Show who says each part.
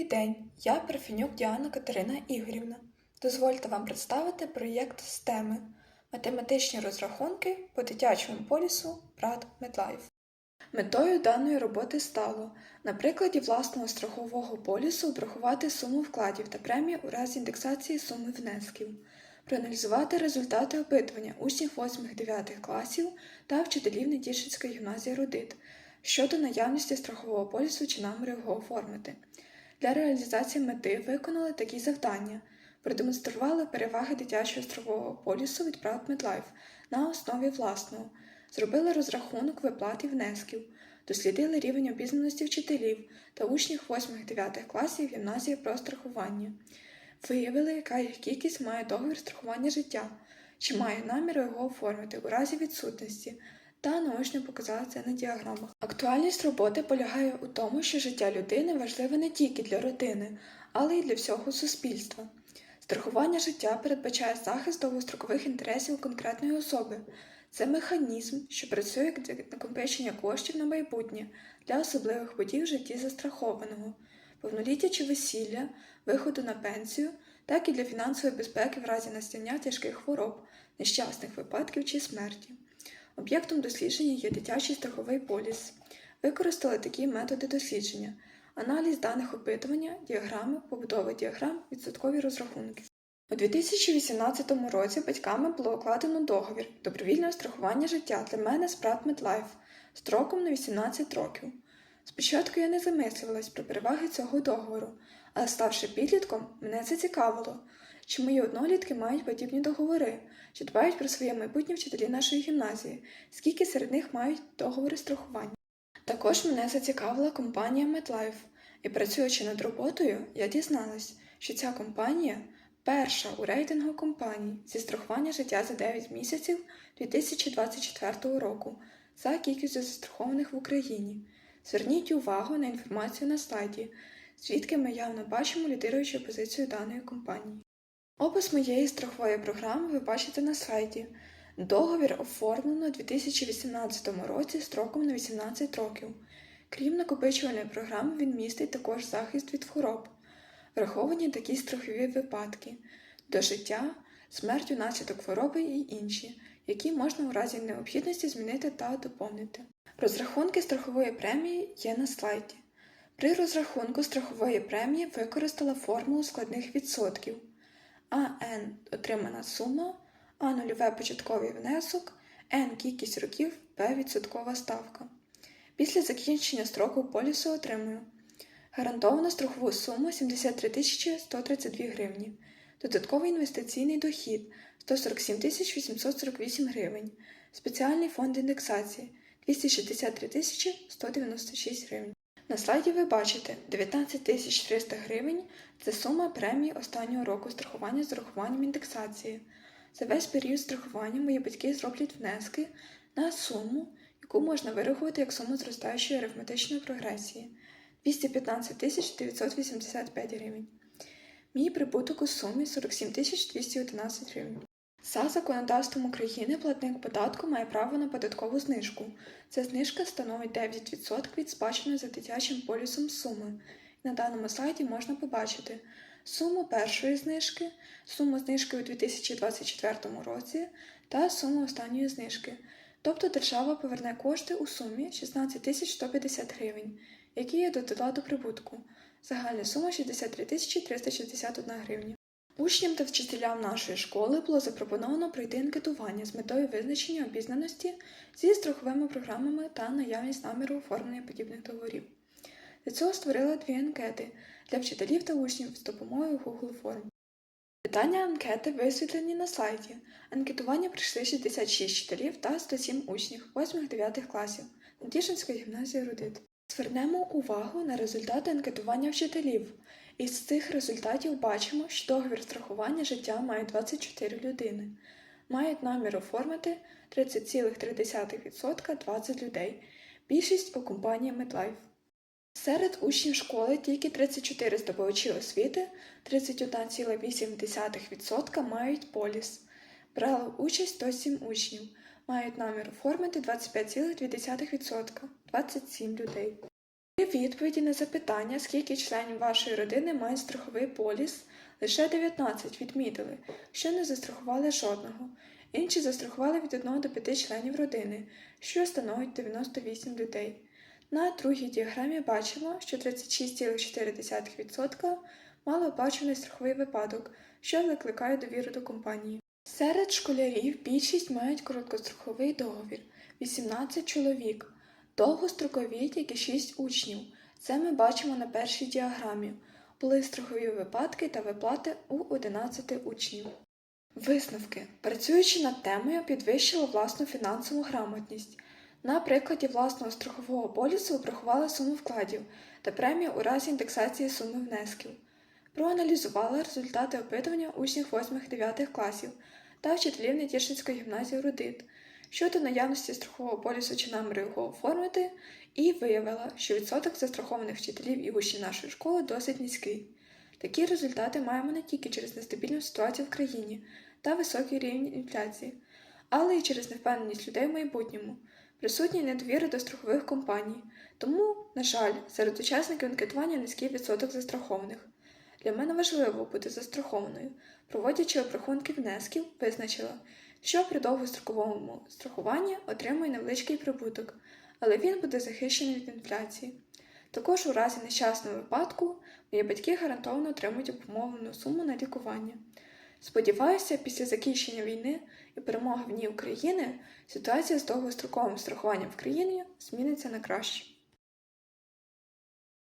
Speaker 1: Добрий день, я Парфенюк Діана Катерина Ігорівна. Дозвольте вам представити проєкт STEMи математичні розрахунки по дитячому полісу Брат Медлайф. Метою даної роботи стало на прикладі власного страхового полісу обрахувати суму вкладів та премії у разі індексації суми внесків, проаналізувати результати опитування учнів 8-9 класів та вчителів Недільшицької гімназії Рудит щодо наявності страхового полісу чи наміру його оформити. Для реалізації мети виконали такі завдання. Продемонстрували переваги дитячого страхового полісу від Proud Medlife на основі власного, зробили розрахунок виплат і внесків, дослідили рівень обізнаності вчителів та учнів 8-9 класів гімназії про страхування, виявили, яка їх кількість має договір страхування життя, чи має намір його оформити у разі відсутності, та наочно показали це на діаграмах. Актуальність роботи полягає у тому, що життя людини важливе не тільки для родини, але й для всього суспільства. Страхування життя передбачає захист довгострокових інтересів конкретної особи. Це механізм, що працює як накопичення коштів на майбутнє для особливих подій в житті застрахованого, повноліття чи весілля, виходу на пенсію, так і для фінансової безпеки в разі настання тяжких хвороб, нещасних випадків чи смерті. Об'єктом дослідження є дитячий страховий поліс. Використали такі методи дослідження: аналіз даних опитування, діаграми, побудова діаграм, відсоткові розрахунки. У 2018 році батьками було укладено договір добровільного страхування життя для мене з Pratt Medlife строком на 18 років. Спочатку я не замислювалась про переваги цього договору, але ставши підлітком, мене зацікавило, чи мої однолітки мають подібні договори, чи дбають про своє майбутнє вчителі нашої гімназії, скільки серед них мають договори страхування. Також мене зацікавила компанія MedLife, і працюючи над роботою, я дізналась, що ця компанія перша у рейтингу компаній зі страхування життя за 9 місяців 2024 року за кількістю застрахованих в Україні. Зверніть увагу на інформацію на слайді, звідки ми явно бачимо лідируючу позицію даної компанії. Опис моєї страхової програми ви бачите на слайді. Договір оформлено у 2018 році строком на 18 років. Крім накопичувальної програми, він містить також захист від хвороб. Враховані такі страхові випадки до життя, смерть унаслідок хвороби і інші, які можна у разі необхідності змінити та доповнити. Розрахунки страхової премії є на слайді. При розрахунку страхової премії використала формулу складних відсотків. АН отримана сума, А нульове початковий внесок, N кількість років, П відсоткова ставка. Після закінчення строку полісу отримую гарантовану страхову суму 73 132 гривні, додатковий інвестиційний дохід 147 848 гривень, спеціальний фонд індексації 263 196 гривень. На слайді ви бачите 19 300 гривень це сума премії останнього року страхування з урахуванням індексації. За весь період страхування мої батьки зроблять внески на суму, яку можна вирахувати як суму зростаючої арифметичної прогресії 215 985 гривень. Мій прибуток у сумі 47 211 гривень. За законодавством України платник податку має право на податкову знижку. Ця знижка становить 9% від сплаченої за дитячим полісом суми. На даному слайді можна побачити суму першої знижки, суму знижки у 2024 році та суму останньої знижки. Тобто держава поверне кошти у сумі 16 150 гривень, які я додала до прибутку. Загальна сума 63 361 гривня. Учням та вчителям нашої школи було запропоновано пройти анкетування з метою визначення обізнаності зі страховими програмами та наявність наміру оформлення подібних договорів. Для цього створила дві анкети для вчителів та учнів з допомогою Google Form. Питання анкети висвітлені на слайді. Анкетування прийшли 66 вчителів та 107 учнів 8-9 класів Надіжинської гімназії Рудит. Звернемо увагу на результати анкетування вчителів. Із цих результатів бачимо, що договір страхування життя має 24 людини. Мають намір оформити 30,3% 20 людей. Більшість у компанії MedLife. Серед учнів школи тільки 34 здобувачі освіти, 31,8% мають поліс. Брали участь 107 учнів. Мають намір оформити 25,2%, 27 людей. Відповіді на запитання, скільки членів вашої родини мають страховий поліс, лише 19 відмітили, що не застрахували жодного. Інші застрахували від 1 до 5 членів родини, що становить 98 людей. На другій діаграмі бачимо, що 36,4% мали оплачуваний страховий випадок, що викликає довіру до компанії. Серед школярів більшість мають короткостраховий договір 18 чоловік, довгострокові тільки 6 учнів. Це ми бачимо на першій діаграмі. Були страхові випадки та виплати у 11 учнів. Висновки. Працюючи над темою, підвищила власну фінансову грамотність. На прикладі власного страхового полісу обрахувала суму вкладів та премію у разі індексації суми внесків. Проаналізувала результати опитування учнів 8-9 класів та вчителів Нетішинської гімназії Рудит щодо наявності страхового полісу чи наміру його оформити, і виявила, що відсоток застрахованих вчителів і учнів нашої школи досить низький. Такі результати маємо не тільки через нестабільну ситуацію в країні та високий рівень інфляції, але й через невпевненість людей в майбутньому, присутні недовіри до страхових компаній. Тому, на жаль, серед учасників анкетування низький відсоток застрахованих. Для мене важливо бути застрахованою. Проводячи обрахунки внесків, визначила, що при довгостроковому страхуванні отримує невеличкий прибуток, але він буде захищений від інфляції. Також у разі нещасного випадку мої батьки гарантовано отримують обумовлену суму на лікування. Сподіваюся, після закінчення війни і перемоги в ній України ситуація з довгостроковим страхуванням в країні зміниться на краще.